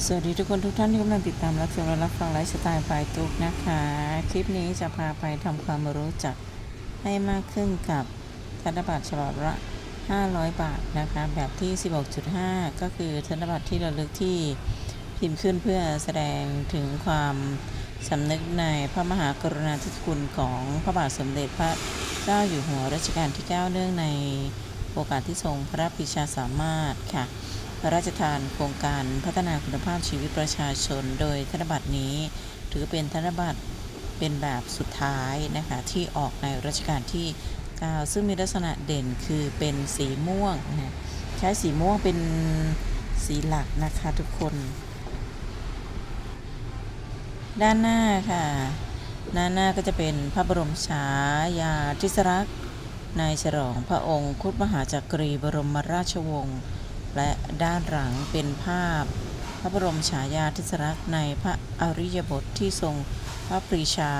สวัสดีทุกคนทุกท่านที่กำลังติดตามรับชมและรับฟังไลฟ์สไตล์ปลายตุกนะคะ คลิปนี้จะพาไปทำความรู้จักให้มากขึ้นกับธนบัตรฉบับละ 500 บาทนะคะ แบบที่ 16.5 ก็คือธนบัตรที่ระลึกที่พิมพ์ขึ้นเพื่อแสดงถึงความสำนึกในพระมหากรุณาธิคุณของพระบาทสมเด็จพระเจ้าอยู่หัวรัชกาลที่ 9 เนื่องในโอกาสที่ทรงพระปรีชาสามารถค่ะ พระราชทานโครงการพัฒนาคุณภาพชีวิตประชาชน โดยธนบัตรนี้ถือเป็นธนบัตรเป็นแบบสุดท้ายนะคะที่ออกในรัชกาลที่ 9 ซึ่งมีลักษณะเด่นคือเป็นสีม่วงนะใช้สีม่วงเป็นสีหลักนะคะทุกคน ด้านหน้าค่ะด้านหน้าก็จะเป็นพระบรมฉายาธิสลักษณ์ในฉลองพระองค์คุดมหาจักรีบรมราชวงศ์ และด้านหลังเป็นภาพ พระบรมฉายาธิสลักษณ์ในพระอริยบทที่ทรงพระปรีชา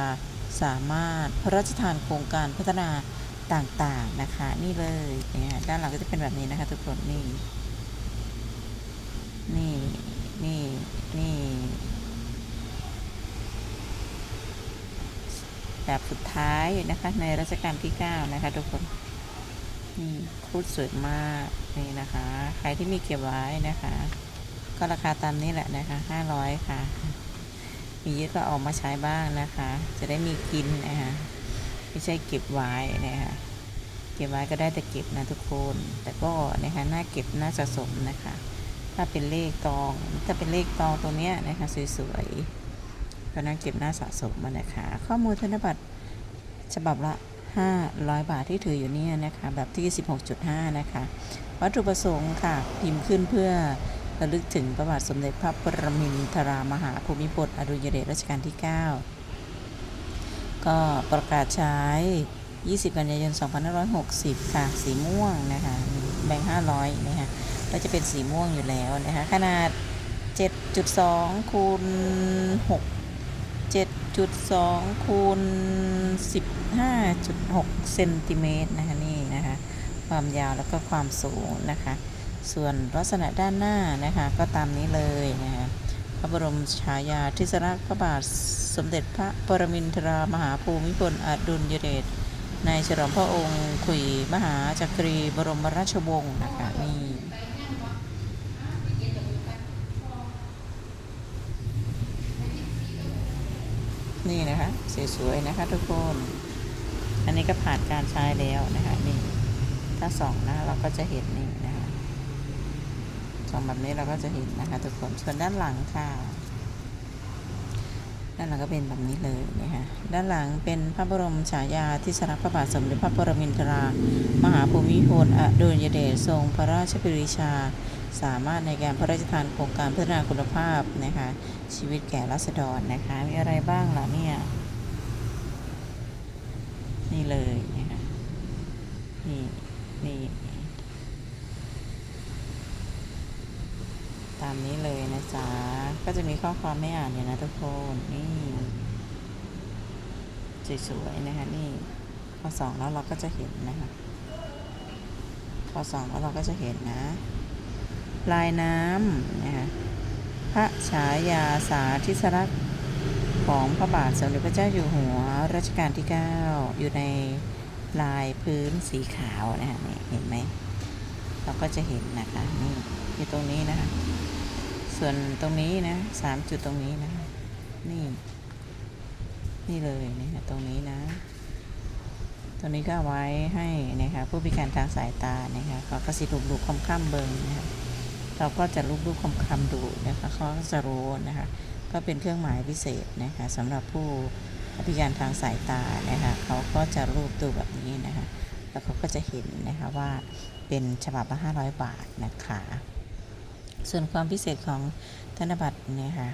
สามารถพระราชทานโครงการพัฒนาต่างๆนะคะ นี่เลยเนี่ยด้านหลังก็จะเป็นแบบนี้นะคะทุกคนนี่นี่นี่นี่แบบสุดท้ายนะคะในรัชกาลที่ 9 นะคะทุกคน นี่พูดสวยมากนี่นะคะ ใครที่มีเก็บไว้นะคะ ก็ราคาตามนี้แหละนะคะห้าร้อยค่ะ มีเยอะก็ออกมาใช้บ้างนะคะ จะได้มีกินนะคะไม่ใช่เก็บไว้นะคะเก็บไว้ก็ได้แต่เก็บนะทุกคน แต่ก็นะคะน่าเก็บน่าสะสมนะคะ ถ้าเป็นเลขตองถ้าเป็นเลขตองตัวเนี้ยนะคะสวยๆก็น่าเก็บน่าสะสมมานะคะ ข้อมูลธนบัตรฉบับละ 500 บาทที่ถืออยู่เนี่ยนะคะ แบบที่ 16.5 นะคะ วัตถุประสงค์ค่ะ พิมพ์ขึ้นเพื่อระลึกถึงพระบาทสมเด็จพระปรมินทรามหาภูมิพลอดุลยเดชรัชกาลที่ 9 ก็ประกาศใช้ 20 กันยายน 2560 ค่ะ สีม่วงนะคะ แบ่ง500 นะคะ ก็จะเป็นสีม่วงอยู่แล้วนะคะ ขนาด 7.2คูณ6 7.2คูณ15.6เซนติเมตรนะคะนี่นะคะความยาวแล้วก็ความสูงนะคะ ส่วนลักษณะด้านหน้านะคะก็ตามนี้เลยนะคะพระบรมฉายาธิสลักพระบาทสมเด็จพระปรมินทรามหาภูมิพลอดุลยเดชในฉลองพระองค์ขุยมหาจักรีบรมราชวงศ์นะคะนี่ นี่นะคะสวยๆนะคะทุกคน อันนี้ก็ผ่านการใช้แล้วนะคะนี่ถ้าส่องนะเราก็จะเห็นนี่นะคะส่องแบบนี้เราก็จะเห็นนะคะทุกคนส่วนด้านหลังค่ะด้านหลังก็เป็นแบบนี้เลยนะคะด้านหลังเป็นพระบรมฉายาธิสลักพระบาทสมเด็จพระปรมินทรามหาภูมิพลอดุลยเดชทรงพระราชปรีชา สามารถในการพระราชทานโครงการพัฒนาคุณภาพนะคะชีวิตแก่รัษฎรนะคะมีอะไรบ้างล่ะเนี่ยนี่เลยนะคะนี่นี่ตามนี้เลยนะจ๊ะก็จะมีข้อความไม่อ่านเนี่ยนะทุกคนนี่สวยๆนะคะนี่พอสองแล้วเราก็จะเห็นนะคะพอสองแล้วเราก็จะเห็นนะ ลายน้ำนะคะพระฉายาสาธิสลักษณ์ของพระบาทสมเด็จพระเจ้าอยู่หัวรัชกาลที่ 9 อยู่ในลายพื้นสีขาวนะคะนี่เห็นไหมเราก็จะเห็นนะคะนี่อยู่ตรงนี้นะคะส่วนตรงนี้นะสามจุดตรงนี้นะนี่นี่เลยนะคะตรงนี้นะตรงนี้ก็เอาไว้ให้นะคะผู้พิการทางสายตานะคะเขาก็สิลูกลูกคำข้ามเบิงนะคะ เราก็จะลูกลูกคำคำดูนะคะเขาก็จะรู้นะคะก็เป็นเครื่องหมายพิเศษนะคะสำหรับผู้พิการทางสายตานะคะเขาก็จะรูปดูแบบนี้นะคะแล้วเขาก็จะเห็นนะคะว่าเป็นฉบับละ500 บาทนะคะ ส่วนความพิเศษของธนบัตรเนี่ยค่ะ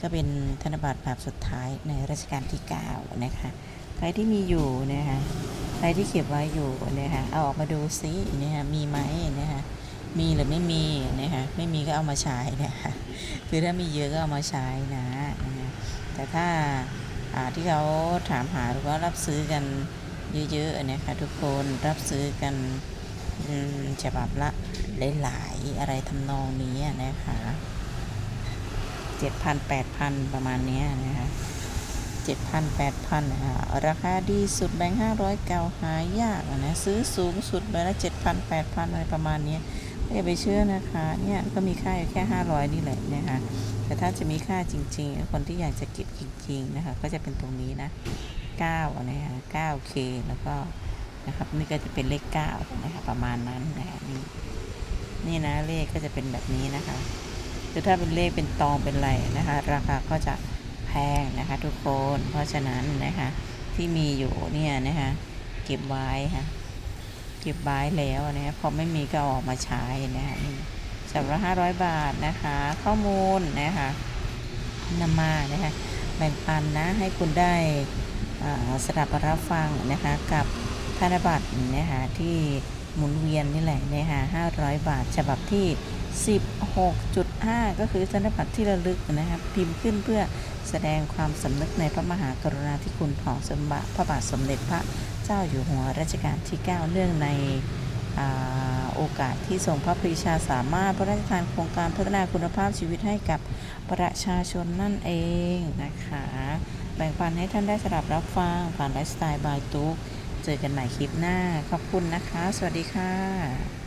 ก็เป็นธนบัตรแบบสุดท้ายในรัชกาลที่9นะคะใครที่มีอยู่นะคะใครที่เก็บไว้อยู่นะคะเอาออกมาดูซินะคะมีไหมนะคะ มีหรือไม่มีนะคะไม่มีก็เอามาใช้นะคะคือถ้ามีเยอะก็เอามาใช้นะนะแต่ถ้าที่เขาถามหาหรือว่ารับซื้อกันเยอะๆนะคะทุกคนรับซื้อกันฉบับละหลายๆอะไรทำนองนี้นะคะเจ็ดพันแปดพันประมาณนี้นะคะเจ็ดพันแปดพันนะคะราคาดีสุดแบงค์ห้าร้อยเก่าหายากนะซื้อสูงสุดใบละเจ็ดพันแปดพันอะไรประมาณนี้ อย่าไปเชื่อนะคะ เนี่ยก็มีค่าอยู่แค่ห้าร้อยนี่แหละนะคะ แต่ถ้าจะมีค่าจริง ๆ คนที่อยากจะเก็บจริง ๆ นะคะ ก็จะเป็นตรงนี้นะ 9 นะคะ 9K แล้วก็นะครับนี่ก็จะเป็นเลข 9 นะคะ ประมาณนั้นนะคะนี่นี่นะเลขก็จะเป็นแบบนี้นะคะคือถ้าเป็นเลขเป็นตองเป็นอะไรนะคะ ราคาก็จะแพงนะคะทุกคน เพราะฉะนั้นนะคะที่มีอยู่เนี่ยนะคะเก็บไว้ค่ะ เก็บไว้แล้วนะคะพอไม่มีก็ออกมาใช้นะคะนี่สำหรับ500บาทนะคะ ข้อมูลนะคะนำมานะคะแบ่งปันนะให้คุณได้อ่าสดับรับฟังนะคะกับธนบัตรนะคะที่หมุนเวียนนี่แหละนะคะ500บาทฉบับที่ 16.5 ก็คือธนบัตรที่ระลึกนะครับพิมพ์ขึ้นเพื่อแสดงความสำนึกในพระมหากรุณาธิคุณของสมบะพระบาทสมเด็จพระ เจ้าอยู่หัวรัชกาลที่ 9เนื่องในอโอกาสที่ทรงพระปรีชาสามารถพระราชทานโครงการพัฒนาคุณภาพชีวิตให้กับประชาชนนั่นเองนะคะ แบ่งปันให้ท่านได้สลับรับฟังผ่านไลฟ์สไตล์บายตุ๊กเจอกันใหม่คลิปหน้า ขอบคุณนะคะ สวัสดีค่ะ